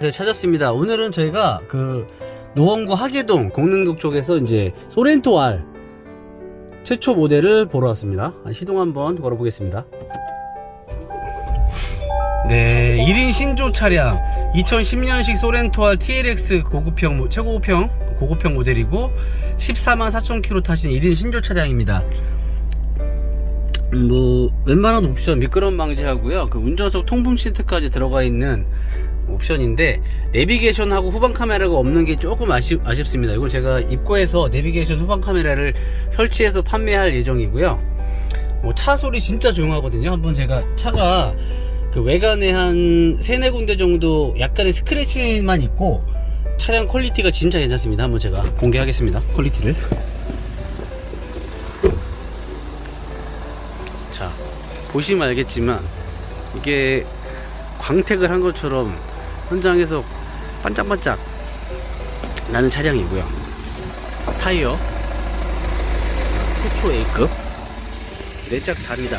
네, 찾았습니다. 오늘은 저희가 그 노원구 하계동 공릉동 쪽에서 이제 소렌토 R 최초 모델을 보러 왔습니다. 아, 시동 한번 걸어보겠습니다. 네, 1인 신조 차량 2010년식 소렌토 R TLX 고급형 모- 최고급형 고급형 모델이고 14만 4천 킬로 타신 1인 신조 차량입니다. 음, 뭐 웬만한 옵션 미끄럼 방지하고요. 그 운전석 통풍 시트까지 들어가 있는 옵션인데 내비게이션하고 후방 카메라가 없는 게 조금 아쉽, 아쉽습니다. 이건 제가 입고해서 내비게이션 후방 카메라를 설치해서 판매할 예정이고요. 뭐 차 소리 진짜 조용하거든요. 한번 제가 차가 그 외관에 한 세네 군데 정도 약간의 스크래치만 있고 차량 퀄리티가 진짜 괜찮습니다. 한번 제가 공개하겠습니다. 퀄리티를. 자, 보시면 알겠지만 이게 광택을 한 것처럼 현장에서 반짝반짝 나는 차량이고요. 타이어 최초 A급 내짝 다르다.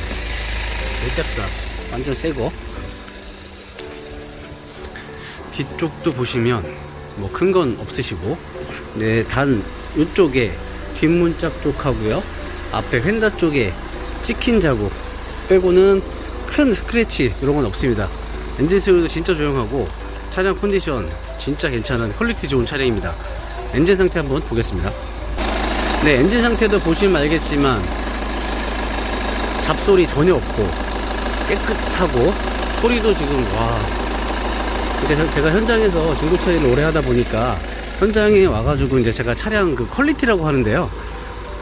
내짝 다 완전 새거. 뒤쪽도 보시면 뭐 큰 건 없으시고 네, 단 이쪽에 뒷문짝 쪽하고요. 앞에 휀다 쪽에 찍힌 자국 빼고는 큰 스크래치 이런 건 없습니다. 엔진 소리도 진짜 조용하고 차량 컨디션 진짜 괜찮은 퀄리티 좋은 차량입니다. 엔진 상태 한번 보겠습니다. 네, 엔진 상태도 보시면 알겠지만 잡소리 전혀 없고 깨끗하고 소리도 지금 와 근데 저- 제가 현장에서 중고 처리를 오래 하다 보니까 현장에 와가지고 이제 제가 차량 그 퀄리티라고 하는데요.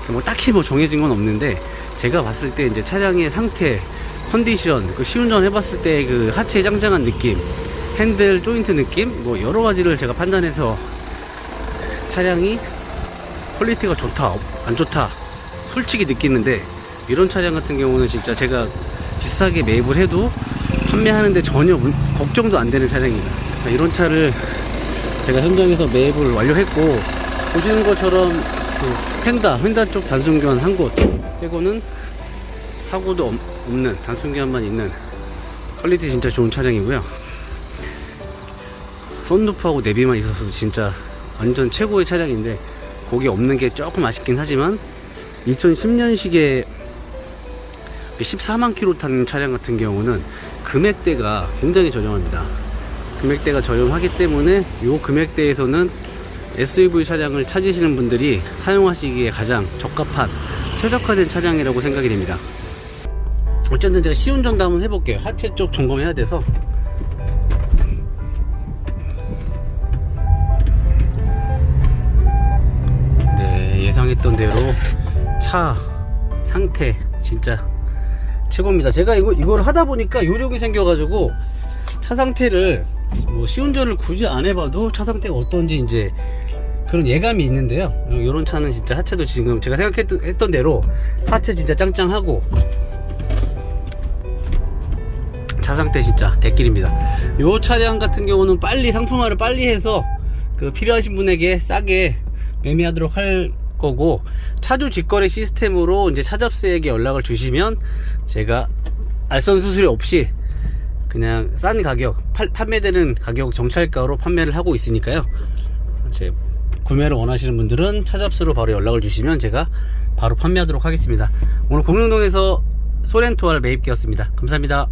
뭐 딱히 뭐 정해진 건 없는데 제가 봤을 때 이제 차량의 상태, 컨디션, 그 시운전 해봤을 때 그 하체 짱짱한 느낌, 핸들 조인트 느낌, 뭐 여러 가지를 제가 판단해서 차량이 퀄리티가 좋다, 안 좋다, 솔직히 느끼는데 이런 차량 같은 경우는 진짜 제가 비싸게 매입을 해도 판매하는데 전혀 문- 걱정도 안 되는 차량입니다. 자, 이런 차를 제가 현장에서 매입을 완료했고 보시는 것처럼 그 펜다, 펜다 쪽 단순교환 한 곳 빼고는 사고도 없- 없는 단순교환만 있는 퀄리티 진짜 좋은 차량이고요. 썬루프하고 내비만 있어서도 진짜 완전 최고의 차량인데 거기 없는 게 조금 아쉽긴 하지만 2010년식의 14만 킬로 탄 차량 같은 경우는 금액대가 굉장히 저렴합니다. 금액대가 저렴하기 때문에 이 금액대에서는 SUV 차량을 찾으시는 분들이 사용하시기에 가장 적합한 최적화된 차량이라고 생각이 됩니다. 어쨌든 제가 시운전도 한번 해볼게요. 하체 쪽 점검해야 돼서. 네, 예상했던 대로 차 상태 진짜 최고입니다. 제가 이거 이걸 하다 보니까 요령이 생겨가지고 차 상태를 뭐 시운전을 굳이 안 해봐도 차 상태가 어떤지 이제 그런 예감이 있는데요. 이런 차는 진짜 하체도 지금 제가 생각했던 했던 대로 하체 진짜 짱짱하고 차 상태 진짜 대길입니다. 요 차량 같은 경우는 빨리 상품화를 빨리 해서 그 필요하신 분에게 싸게 매매하도록 할 거고 차주 직거래 시스템으로 이제 차잡스에게 연락을 주시면 제가 알선 수수료 없이 그냥 싼 가격 팔- 판매되는 가격 정찰가로 판매를 하고 있으니까요. 제 구매를 원하시는 분들은 차잡스로 바로 연락을 주시면 제가 바로 판매하도록 하겠습니다. 오늘 공릉동에서 소렌토알 매입기였습니다. 감사합니다.